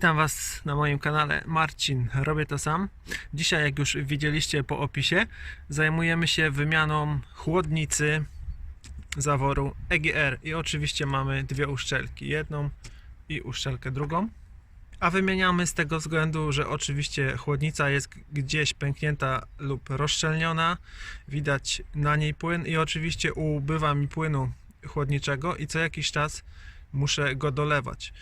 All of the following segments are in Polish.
Witam Was na moim kanale Marcin, robię to sam. Dzisiaj, jak już widzieliście po opisie, zajmujemy się wymianą chłodnicy zaworu EGR i oczywiście mamy dwie uszczelki, jedną i uszczelkę drugą. A wymieniamy z tego względu, że oczywiście chłodnica jest gdzieś pęknięta lub rozszczelniona, widać na niej płyn i oczywiście ubywa mi płynu chłodniczego i co jakiś czas muszę go dolewać.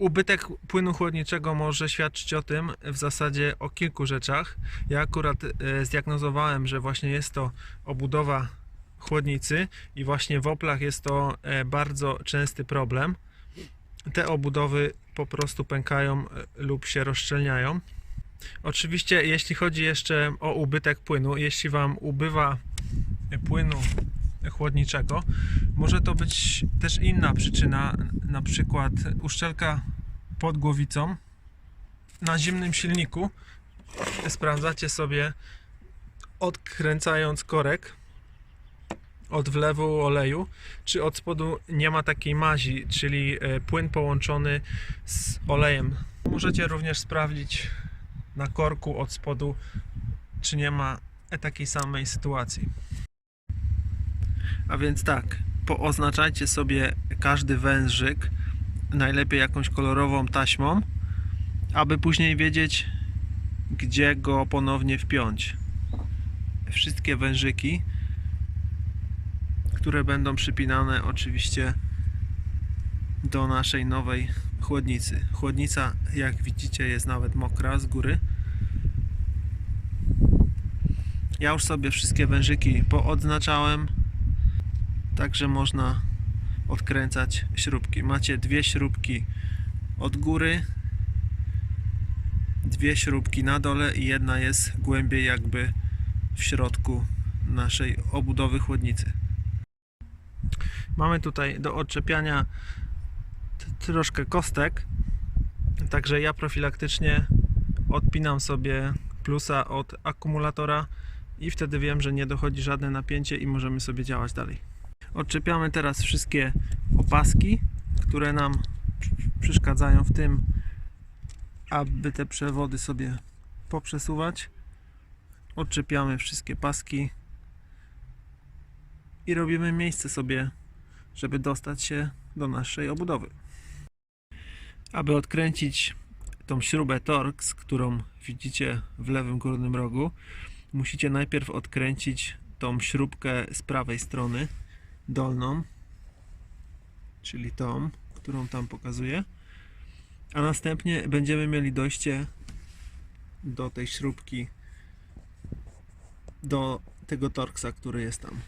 Ubytek płynu chłodniczego może świadczyć o tym w zasadzie o kilku rzeczach. Ja akurat e, zdiagnozowałem, że właśnie jest to obudowa chłodnicy i właśnie w Oplach jest to e, bardzo częsty problem. Te obudowy po prostu pękają e, lub się rozszczelniają. Oczywiście, jeśli chodzi jeszcze o ubytek płynu, jeśli Wam ubywa płynu chłodniczego, może to być też inna przyczyna, na przykład uszczelka pod głowicą na zimnym silniku. Sprawdzacie sobie odkręcając korek od wlewu oleju, czy od spodu nie ma takiej mazi, czyli e, płyn połączony z olejem. Możecie również sprawdzić na korku od spodu, czy nie ma takiej samej sytuacji. A więc tak, pooznaczajcie sobie każdy wężyk, najlepiej jakąś kolorową taśmą, aby później wiedzieć, gdzie go ponownie wpiąć. Wszystkie wężyki, które będą przypinane oczywiście do naszej nowej chłodnicy. Chłodnica, jak widzicie, jest nawet mokra z góry. Ja już sobie wszystkie wężyki poodznaczałem. Także można odkręcać śrubki. Macie dwie śrubki od góry, dwie śrubki na dole i jedna jest głębiej jakby w środku naszej obudowy chłodnicy. Mamy tutaj do odczepiania troszkę kostek, także ja profilaktycznie odpinam sobie plusa od akumulatora i wtedy wiem, że nie dochodzi żadne napięcie i możemy sobie działać dalej. Odczepiamy teraz wszystkie opaski, które nam przeszkadzają w tym, aby te przewody sobie poprzesuwać. Odczepiamy wszystkie paski i robimy miejsce sobie, żeby dostać się do naszej obudowy. Aby odkręcić tą śrubę Torx, którą widzicie w lewym górnym rogu, musicie najpierw odkręcić tą śrubkę z prawej strony dolną, czyli tą, którą tam pokazuję, a następnie będziemy mieli dojście do tej śrubki, do tego torksa, który jest tam.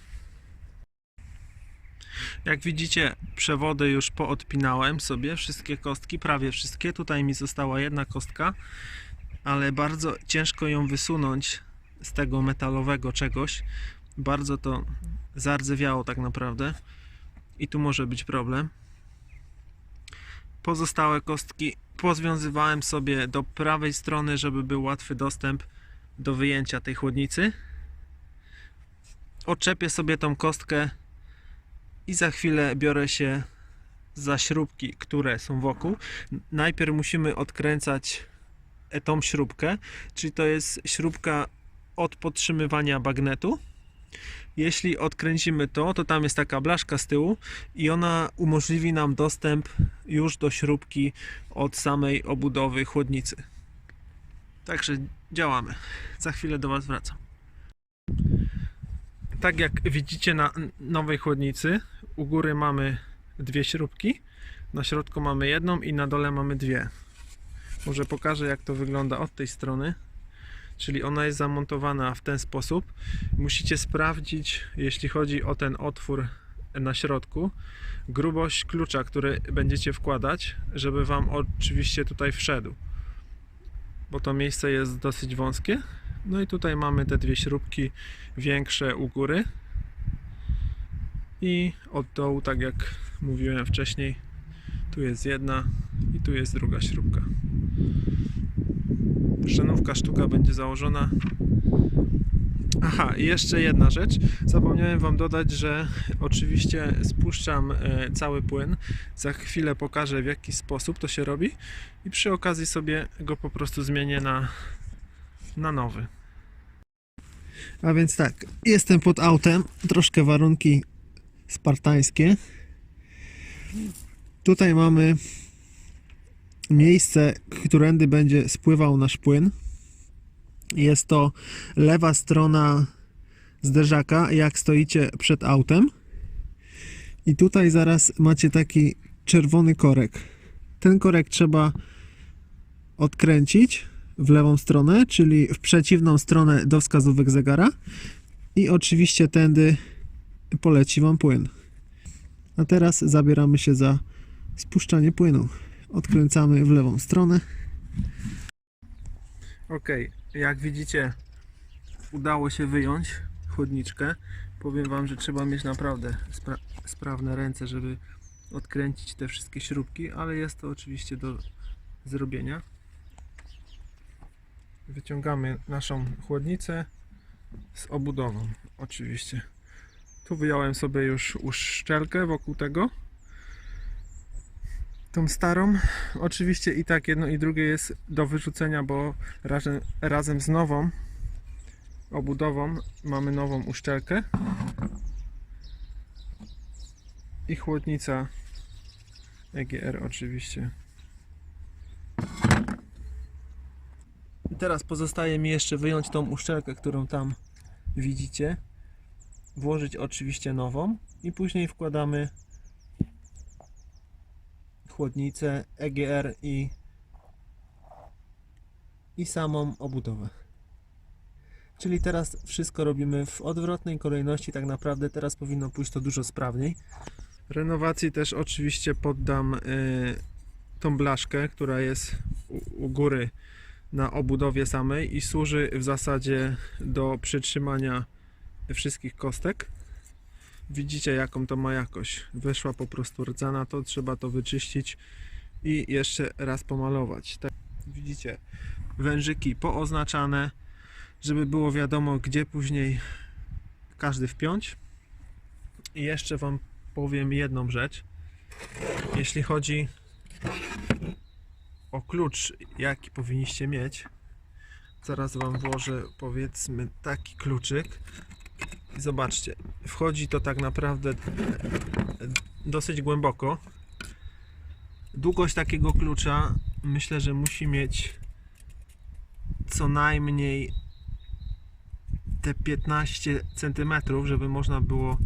Jak widzicie, przewody już poodpinałem sobie, wszystkie kostki, prawie wszystkie. Tutaj mi została jedna kostka, ale bardzo ciężko ją wysunąć z tego metalowego czegoś. Bardzo to zardzewiało tak naprawdę i tu może być problem. Pozostałe kostki pozwiązywałem sobie do prawej strony, żeby był łatwy dostęp do wyjęcia tej chłodnicy. Odczepię sobie tą kostkę i za chwilę biorę się za śrubki, które są wokół. Najpierw musimy odkręcać e, tą śrubkę, czyli to jest śrubka od podtrzymywania bagnetu. Jeśli odkręcimy to, to tam jest taka blaszka z tyłu i ona umożliwi nam dostęp już do śrubki od samej obudowy chłodnicy. Także działamy. Za chwilę do Was wracam. Tak jak widzicie na nowej chłodnicy, u góry mamy dwie śrubki, na środku mamy jedną i na dole mamy dwie. Może pokażę jak to wygląda od tej strony. Czyli ona jest zamontowana w ten sposób. Musicie sprawdzić, jeśli chodzi o ten otwór na środku, grubość klucza, który będziecie wkładać, żeby Wam oczywiście tutaj wszedł. Bo to miejsce jest dosyć wąskie. No i tutaj mamy te dwie śrubki większe u góry. I od dołu, tak jak mówiłem wcześniej, tu jest jedna i tu jest druga śrubka. Szynówka sztuka będzie założona Aha, i jeszcze jedna rzecz. Zapomniałem Wam dodać, że oczywiście spuszczam e, cały płyn. Za chwilę pokażę w jaki sposób to się robi i przy okazji sobie go po prostu zmienię na, na nowy. A więc tak, jestem pod autem, troszkę warunki spartańskie. Tutaj mamy miejsce, którędy będzie spływał nasz płyn. Jest to lewa strona zderzaka, jak stoicie przed autem. I tutaj zaraz macie taki czerwony korek. Ten korek trzeba odkręcić w lewą stronę, czyli w przeciwną stronę do wskazówek zegara. I oczywiście tędy poleci Wam płyn. A teraz zabieramy się za spuszczanie płynu. Odkręcamy w lewą stronę. Ok, jak widzicie, udało się wyjąć chłodniczkę. Powiem Wam, że trzeba mieć naprawdę spra sprawne ręce, żeby odkręcić te wszystkie śrubki, ale jest to oczywiście do zrobienia. Wyciągamy naszą chłodnicę z obudową, oczywiście. Tu wyjąłem sobie już uszczelkę wokół tego. Tą starą. Oczywiście i tak jedno i drugie jest do wyrzucenia, bo razem, razem z nową obudową mamy nową uszczelkę. I chłodnica EGR oczywiście. I teraz pozostaje mi jeszcze wyjąć tą uszczelkę, którą tam widzicie. Włożyć oczywiście nową i później wkładamy chłodnicę EGR i, i samą obudowę. Czyli teraz wszystko robimy w odwrotnej kolejności, tak naprawdę teraz powinno pójść to dużo sprawniej. Renowacji też oczywiście poddam y, tą blaszkę, która jest u, u góry na obudowie samej i służy w zasadzie do przytrzymania wszystkich kostek. Widzicie jaką to ma jakość. Weszła po prostu rdzana, to trzeba to wyczyścić i jeszcze raz pomalować. Tak, widzicie wężyki pooznaczane, żeby było wiadomo gdzie później każdy wpiąć. I jeszcze Wam powiem jedną rzecz. Jeśli chodzi o klucz, jaki powinniście mieć, zaraz Wam włożę powiedzmy taki kluczyk. Zobaczcie, wchodzi to tak naprawdę dosyć głęboko. Długość takiego klucza myślę, że musi mieć co najmniej te 15 cm, żeby można było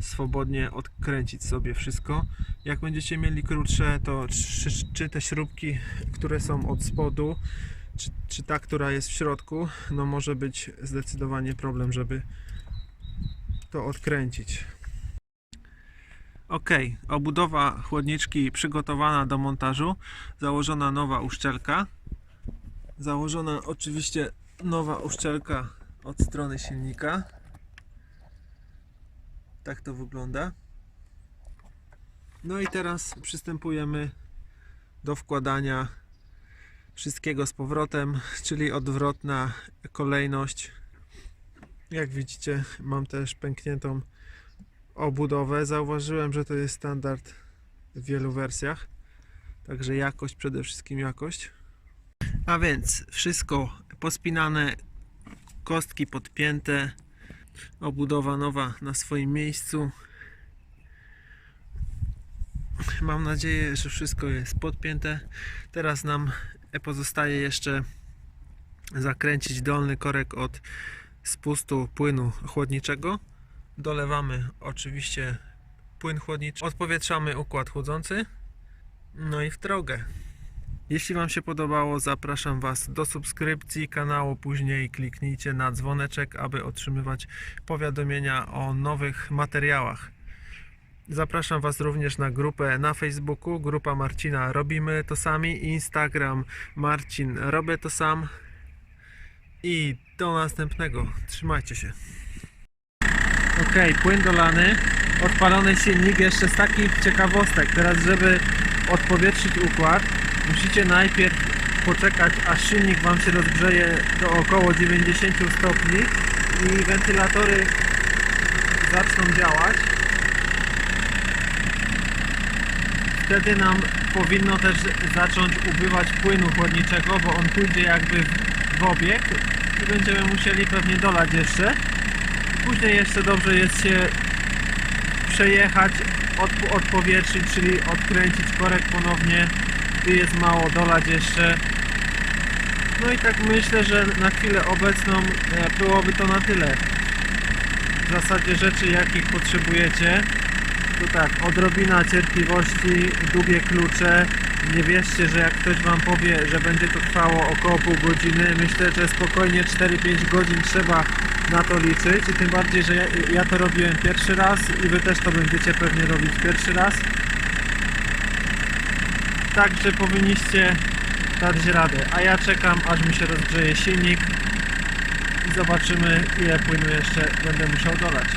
swobodnie odkręcić sobie wszystko. Jak będziecie mieli krótsze, to czy, czy te śrubki, które są od spodu, czy, czy ta, która jest w środku, no może być zdecydowanie problem, żeby to odkręcić. Ok, obudowa chłodniczki przygotowana do montażu, założona nowa uszczelka, założona oczywiście nowa uszczelka od strony silnika. Tak to wygląda. No i teraz przystępujemy do wkładania wszystkiego z powrotem, czyli odwrotna kolejność. Jak widzicie, mam też pękniętą obudowę. Zauważyłem, że to jest standard w wielu wersjach. Także jakość, przede wszystkim jakość. A więc wszystko pospinane, kostki podpięte, obudowa nowa na swoim miejscu. Mam nadzieję, że wszystko jest podpięte. Teraz nam pozostaje jeszcze zakręcić dolny korek od spustu płynu chłodniczego. Dolewamy oczywiście płyn chłodniczy, odpowietrzamy układ chłodzący, no i w drogę. Jeśli Wam się podobało, zapraszam Was do subskrypcji kanału, później kliknijcie na dzwoneczek, aby otrzymywać powiadomienia o nowych materiałach. Zapraszam Was również na grupę na Facebooku, grupa Marcina Robimy to sami, Instagram Marcin Robię to sam i do następnego. Trzymajcie się. Ok, płyn dolany, odpalony silnik jeszcze z takich ciekawostek. Teraz, żeby odpowietrzyć układ, musicie najpierw poczekać, aż silnik Wam się rozgrzeje do około 90 stopni i wentylatory zaczną działać, wtedy nam powinno też zacząć ubywać płynu chłodniczego, bo on pójdzie jakby w obieg i będziemy musieli pewnie dolać jeszcze. Później jeszcze dobrze jest się przejechać, od, odpowietrzyć, czyli odkręcić korek ponownie. Tu jest mało, dolać jeszcze. No i tak myślę, że na chwilę obecną e, byłoby to na tyle. W zasadzie rzeczy jakich potrzebujecie. Tu tak, odrobina cierpliwości, długie klucze. Nie wierzcie, że jak ktoś Wam powie, że będzie to trwało około pół godziny, myślę, że spokojnie 4-5 godzin trzeba na to liczyć i tym bardziej, że ja, ja to robiłem pierwszy raz i Wy też to będziecie pewnie robić pierwszy raz. Także powinniście dać radę. A ja czekam, aż mi się rozgrzeje silnik i zobaczymy, ile płynu jeszcze będę musiał dolać.